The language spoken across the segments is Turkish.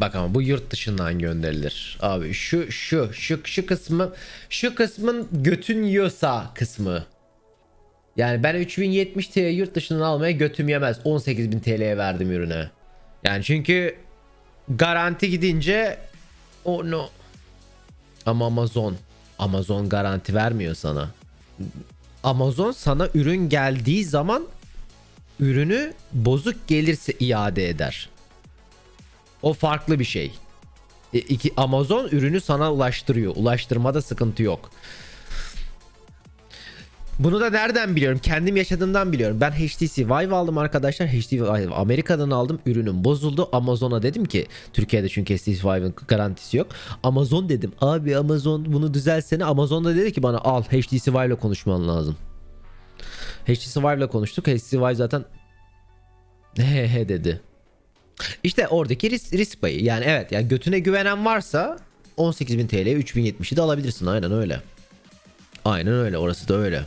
Bak ama bu yurt dışından gönderilir. Abi şu şu şu şu kısmı şu kısmın götün yiyorsa kısmı. Yani ben 3070 TL yurt dışından almaya götüm yemez. 18.000 TL'ye verdim ürüne. Yani çünkü garanti gidince o no. Ama Amazon Amazon garanti vermiyor sana. Amazon sana ürün geldiği zaman ürünü bozuk gelirse iade eder. O farklı bir şey. E, iki, Amazon ürünü sana ulaştırıyor. Ulaştırmada sıkıntı yok. Bunu da nereden biliyorum? Kendim yaşadığımdan biliyorum. Ben HTC Vive aldım arkadaşlar. HTC Vive Amerika'dan aldım. Ürünüm bozuldu. Amazon'a dedim ki Türkiye'de çünkü HTC Vive'ın garantisi yok. Amazon dedim. Abi Amazon bunu düzelsene. Amazon da dedi ki bana al HTC Vive ile konuşman lazım. HTC Vive ile konuştuk. HTC Vive zaten he he dedi. İşte oradaki risk, risk payı. Yani evet yani götüne güvenen varsa 18.000 TL'ye 3070'i de alabilirsin. Aynen öyle. Aynen öyle. Orası da öyle.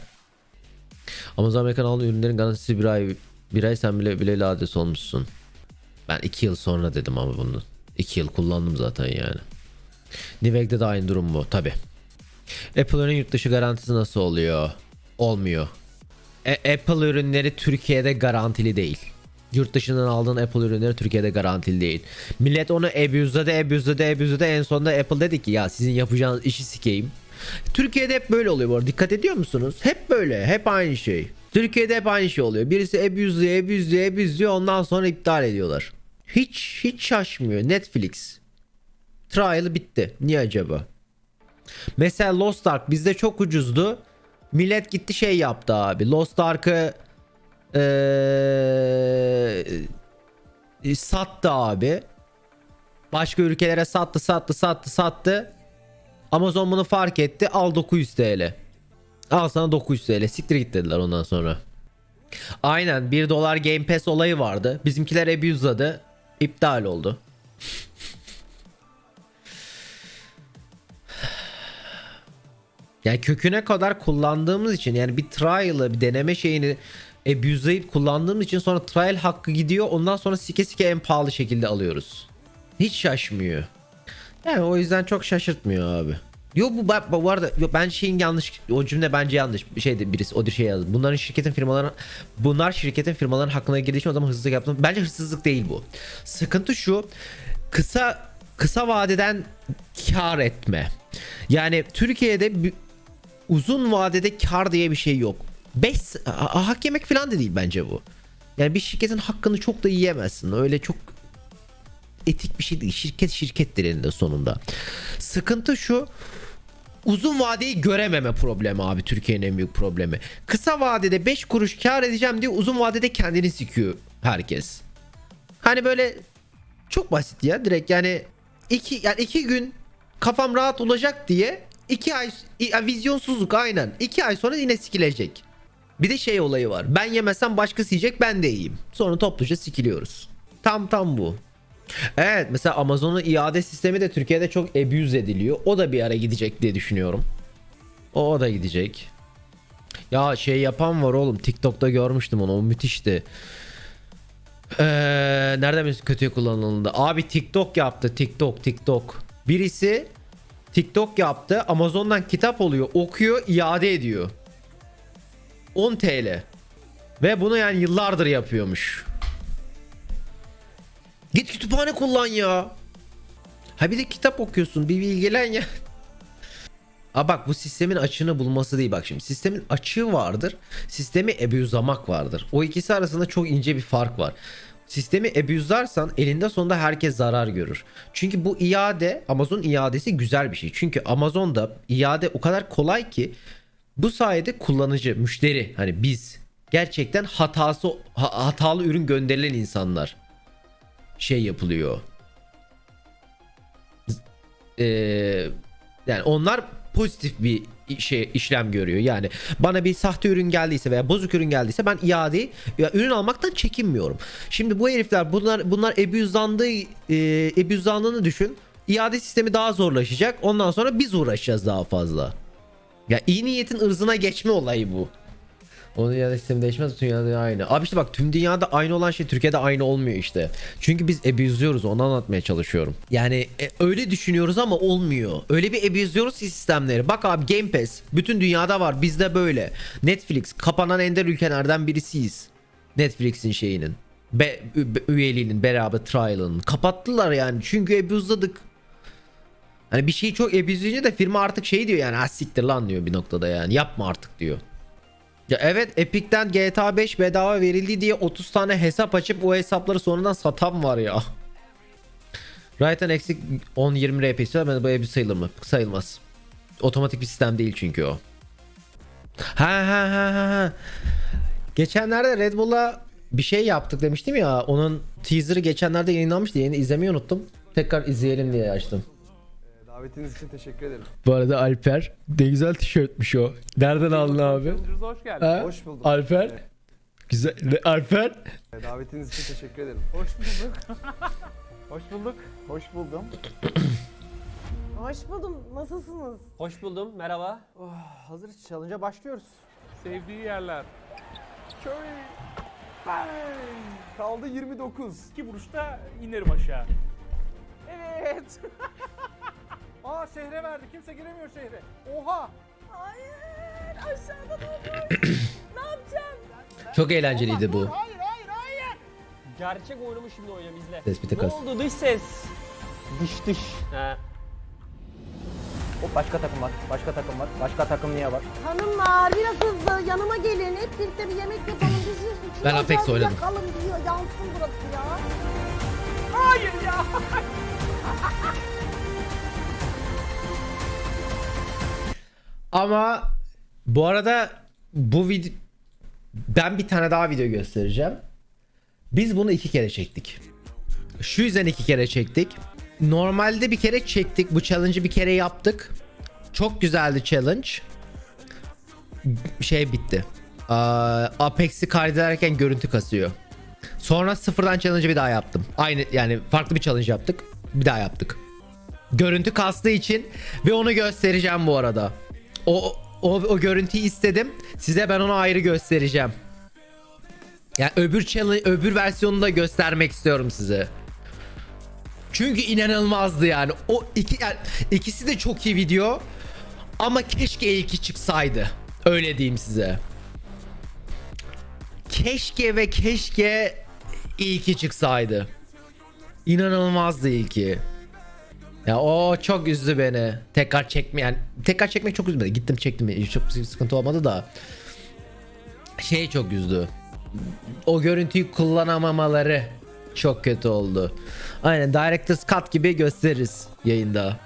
Amazon Amerikan aldığın ürünlerin garantisi bir ay bir ay sen bile bile adres olmuşsun. Ben 2 yıl sonra dedim ama bunu. 2 yıl kullandım zaten yani. Niveg'de de aynı durum bu tabi. Apple'ın yurt dışı garantisi nasıl oluyor? Olmuyor. E- Apple ürünleri Türkiye'de garantili değil. Yurt dışından aldığın Apple ürünleri Türkiye'de garantili değil. Millet onu abuse'ladı, abuse'ladı, abuse'ladı. En sonunda Apple dedi ki ya sizin yapacağınız işi sikeyim. Türkiye'de hep böyle oluyor bu arada. Dikkat ediyor musunuz? Hep böyle. Hep aynı şey. Türkiye'de hep aynı şey oluyor. Birisi abuse'luyor, abuse'luyor, abuse'luyor. Ondan sonra iptal ediyorlar. Hiç hiç şaşmıyor. Netflix. Trial'ı bitti. Niye acaba? Mesela Lost Ark bizde çok ucuzdu. Millet gitti şey yaptı abi. Lost Ark'ı eee, sattı abi. Başka ülkelere sattı sattı sattı sattı. Amazon bunu fark etti. Al 900 TL. Al sana 900 TL. Siktir git dediler ondan sonra. Aynen 1 dolar Game Pass olayı vardı. Bizimkiler abuse'ladı. İptal oldu. Yani köküne kadar kullandığımız için yani bir trial'ı bir deneme şeyini abuse'layıp kullandığımız için sonra trial hakkı gidiyor. Ondan sonra sike sike en pahalı şekilde alıyoruz. Hiç şaşmıyor. Yani o yüzden çok şaşırtmıyor abi. Yo bu, bu, bu arada yo, ben şeyin yanlış o cümle bence yanlış bir şeydi birisi o şey yazdı. Bunların şirketin firmaların bunlar şirketin firmaların hakkına girdiği için o zaman hırsızlık yaptım. Bence hırsızlık değil bu. Sıkıntı şu kısa kısa vadeden kar etme. Yani Türkiye'de uzun vadede kar diye bir şey yok. 5 hak yemek falan da değil bence bu. Yani bir şirketin hakkını çok da yiyemezsin. Öyle çok etik bir şey değil. Şirket şirkettir eninde sonunda. Sıkıntı şu uzun vadeyi görememe problemi abi Türkiye'nin en büyük problemi. Kısa vadede 5 kuruş kar edeceğim diye uzun vadede kendini sikiyor herkes. Hani böyle çok basit ya direkt yani iki yani iki gün kafam rahat olacak diye iki ay vizyonsuzluk aynen. iki ay sonra yine sikilecek. Bir de şey olayı var. Ben yemesem başkası yiyecek ben de yiyeyim. Sonra topluca sikiliyoruz. Tam tam bu. Evet mesela Amazon'un iade sistemi de Türkiye'de çok abuse ediliyor. O da bir ara gidecek diye düşünüyorum. O, da gidecek. Ya şey yapan var oğlum. TikTok'ta görmüştüm onu. O müthişti. Ee, nereden biliyorsun kötüye kullanıldığında? Abi TikTok yaptı. TikTok, TikTok. Birisi TikTok yaptı. Amazon'dan kitap oluyor. Okuyor, iade ediyor. 10 TL. Ve bunu yani yıllardır yapıyormuş. Git kütüphane kullan ya. Ha bir de kitap okuyorsun. Bir bilgilen ya. Aa bak bu sistemin açığını bulması değil bak şimdi. Sistemin açığı vardır. Sistemi abuse'lamak vardır. O ikisi arasında çok ince bir fark var. Sistemi abuse'larsan elinde sonunda herkes zarar görür. Çünkü bu iade Amazon iadesi güzel bir şey. Çünkü Amazon'da iade o kadar kolay ki bu sayede kullanıcı, müşteri hani biz gerçekten hatası ha- hatalı ürün gönderilen insanlar şey yapılıyor. Ee, yani onlar pozitif bir şey işlem görüyor. Yani bana bir sahte ürün geldiyse veya bozuk ürün geldiyse ben iadeyi ya ürün almaktan çekinmiyorum. Şimdi bu herifler bunlar bunlar abuse'landığı e, abuse'landığını düşün. İade sistemi daha zorlaşacak. Ondan sonra biz uğraşacağız daha fazla. Ya iyi niyetin ırzına geçme olayı bu. Onun ya da sistemi değişmez tüm dünyada aynı. Abi işte bak tüm dünyada aynı olan şey Türkiye'de aynı olmuyor işte. Çünkü biz abuse'luyoruz onu anlatmaya çalışıyorum. Yani e, öyle düşünüyoruz ama olmuyor. Öyle bir abuse'luyoruz ki sistemleri. Bak abi Game Pass bütün dünyada var bizde böyle. Netflix kapanan ender ülkelerden birisiyiz. Netflix'in şeyinin. Be, ü- üyeliğinin beraber trial'ının. Kapattılar yani çünkü abuse'ladık. Hani bir şeyi çok abuse'layınca da firma artık şey diyor yani ha siktir lan diyor bir noktada yani yapma artık diyor. Ya evet Epic'ten GTA 5 bedava verildi diye 30 tane hesap açıp o hesapları sonradan satan var ya. Right'tan eksik 10-20 RP istiyor ama bu abuse sayılır mı? Sayılmaz. Otomatik bir sistem değil çünkü o. Ha ha ha ha ha. Geçenlerde Red Bull'a bir şey yaptık demiştim ya. Onun teaser'ı geçenlerde yayınlanmıştı. Yeni izlemeyi unuttum. Tekrar izleyelim diye açtım. Davetiniz için teşekkür ederim. Bu arada Alper ne güzel tişörtmüş o. Nereden aldın abi? Challengers'a hoş geldin. Ha? Hoş bulduk. Alper. Güzel. Ne- Alper. Davetiniz için teşekkür ederim. Hoş bulduk. hoş bulduk. Hoş buldum. Hoş buldum. Nasılsınız? Hoş buldum. Merhaba. Oh, hazır challenge'a başlıyoruz. Sevdiği yerler. Köy. Bang! Kaldı 29. İki vuruşta inerim aşağı. Evet. Aa şehre verdi. Kimse giremiyor şehre. Oha. Hayır. Aşağıda ne ne yapacağım? Çok eğlenceliydi bu. Hayır hayır hayır. Gerçek oyunumu şimdi oynayacağım izle. Tespite ne kas. oldu dış ses? Dış dış. He. Hop başka takım var. Başka takım var. Başka takım niye var? Hanımlar biraz hızlı yanıma gelin. Hep birlikte bir yemek yapalım. Biz biz Ben Apex oynadım. Yakalım diyor. Yansın burası ya. Hayır ya. Ama bu arada bu video ben bir tane daha video göstereceğim. Biz bunu iki kere çektik. Şu yüzden iki kere çektik. Normalde bir kere çektik. Bu challenge'ı bir kere yaptık. Çok güzeldi challenge. Şey bitti. Apex'i kaydederken görüntü kasıyor. Sonra sıfırdan challenge'ı bir daha yaptım. Aynı yani farklı bir challenge yaptık. Bir daha yaptık. Görüntü kastığı için ve onu göstereceğim bu arada. O o, o görüntüyü istedim. Size ben onu ayrı göstereceğim. Yani öbür öbür versiyonunu da göstermek istiyorum size. Çünkü inanılmazdı yani. O iki yani ikisi de çok iyi video. Ama keşke ilki çıksaydı. Öyle diyeyim size. Keşke ve keşke ilki çıksaydı. İnanılmazdı ilki. Ya o çok üzdü beni. Tekrar çekmeyen, tekrar çekmek çok üzmedi. Gittim çektim. Çok sıkıntı olmadı da. Şey çok üzdü. O görüntüyü kullanamamaları çok kötü oldu. Aynen Director's Cut gibi gösteririz yayında.